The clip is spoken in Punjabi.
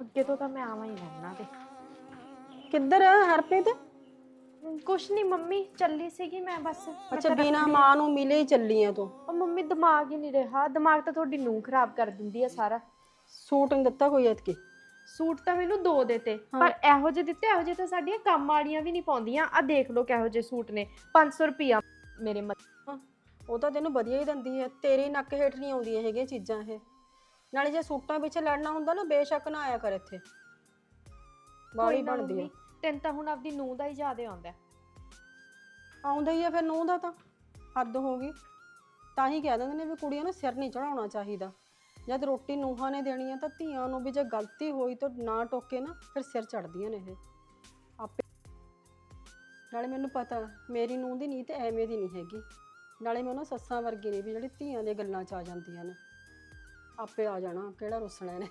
ਅੱਗੇ ਤੋਂ ਤਾਂ ਮੈਂ ਆਵਾਂ ਹੀ ਰਹਿਣਾ ਤੇ। ਕਿੱਧਰ ਹਰਪ੍ਰੀਤ? ਕੁਛ ਨਹੀਂ ਮੰਮੀ ਚੱਲੀ ਸੀਗੀ ਮੈਂ ਬਸ। ਅੱਛਾ ਬਿਨਾ ਮਾਂ ਨੂੰ ਮਿਲੇ ਹੀ ਚੱਲੀ ਆ ਤੂੰ। ਉਹ ਮੰਮੀ ਦਿਮਾਗ ਹੀ ਨਹੀਂ ਰਿਹਾ। ਦਿਮਾਗ ਤਾਂ ਤੁਹਾਡੀ ਨੂੰ ਖਰਾਬ ਕਰ ਦਿੰਦੀ ਆ ਸਾਰਾ। ਸੂਟ ਨਹੀਂ ਦਿੱਤਾ ਕੋਈ ਐਤਕੀ? ਸੂਟ ਤਾਂ ਮੈਨੂੰ ਦੋ ਦਿੱਤੇ। ਪਰ ਇਹੋ ਜਿਹੇ ਦਿੱਤੇ ਇਹੋ ਜਿਹੇ ਤਾਂ ਸਾਡੀਆਂ ਕੰਮ ਵਾਲੀਆਂ ਵੀ ਨਹੀਂ ਪਾਉਂਦੀਆਂ। ਆ ਦੇਖ ਲਓ ਕਿਹੋ ਜਿਹੇ ਸੂਟ ਨੇ। 500 ਰੁਪਿਆ ਮੇਰੇ ਮੱਥੇ ਉਹ ਤਾਂ ਤੈਨੂੰ ਵਧੀਆ ਹੀ ਦਿੰਦੀ ਹੈ। ਤੇਰੀ ਨੱਕ ਹੇਠ ਨਹੀਂ ਆਉਂਦੀਆਂ ਹੈਗੀਆਂ ਚੀਜ਼ਾਂ ਇਹ। ਨਾਲੇ ਜੇ ਸੂਟਾਂ ਪਿੱਛੇ ਲੜਨਾ ਹੁੰਦਾ ਨਾ ਬੇਸ਼ੱਕ ਨਾ ਆਇਆ ਕਰ ਇੱਥੇ। ਬਾਲੀ ਕੋਈ ਨਾ ਬਣਦੀ ਹੈ ਮੰਮੀ, ਤੈਨੂੰ ਤਾਂ ਹੁਣ ਆਪਦੀ ਨੂੰਹ ਦਾ ਹੀ ਜ਼ਿਆਦਾ ਆਉਂਦਾ। ਹੈ। ਆਉਂਦਾ ਹੀ ਆ ਫਿਰ ਨੂੰਹ ਦਾ ਤਾਂ ਹੱਦ ਹੋ ਗਈ। ਤਾਂ ਹੀ ਕਹਿ ਦਿੰਦੇ ਨੇ ਵੀ ਕੁੜੀਆਂ ਨੂੰ ਸਿਰ ਨਹੀਂ ਚੜਾਉਣਾ ਚਾਹੀਦਾ। ਜਦ ਰੋਟੀ ਨੂੰਹਾਂ ਨੇ ਦੇਣੀ ਆ ਤਾਂ ਧੀਆਂ ਨੂੰ ਵੀ ਜੇ ਗਲਤੀ ਹੋਈ ਤਾਂ ਨਾ ਟੋਕੇ ਨਾ ਫਿਰ ਸਿਰ ਚੜਦੀਆਂ ਨੇ ਇਹ। ਆਪੇ ਨਾਲੇ ਮੈਨੂੰ ਪਤਾ ਮੇਰੀ ਨੂੰਹ ਦੀ ਨੀਤ ਐਵੇਂ ਦੀ ਨਹੀਂ ਹੈਗੀ। ਨਾਲੇ ਮੈਂ ਉਹਨਾਂ ਸੱਸਾਂ ਵਰਗੀ ਨਹੀਂ ਵੀ ਜਿਹੜੀ ਧੀਆਂ ਦੇ ਗੱਲਾਂ ਚ ਆ ਜਾਂਦੀਆਂ ਨੇ। ਆਪੇ ਆ ਜਾਣਾ ਕਿਹੜਾ ਰੋਸਣਾ ਨੇ।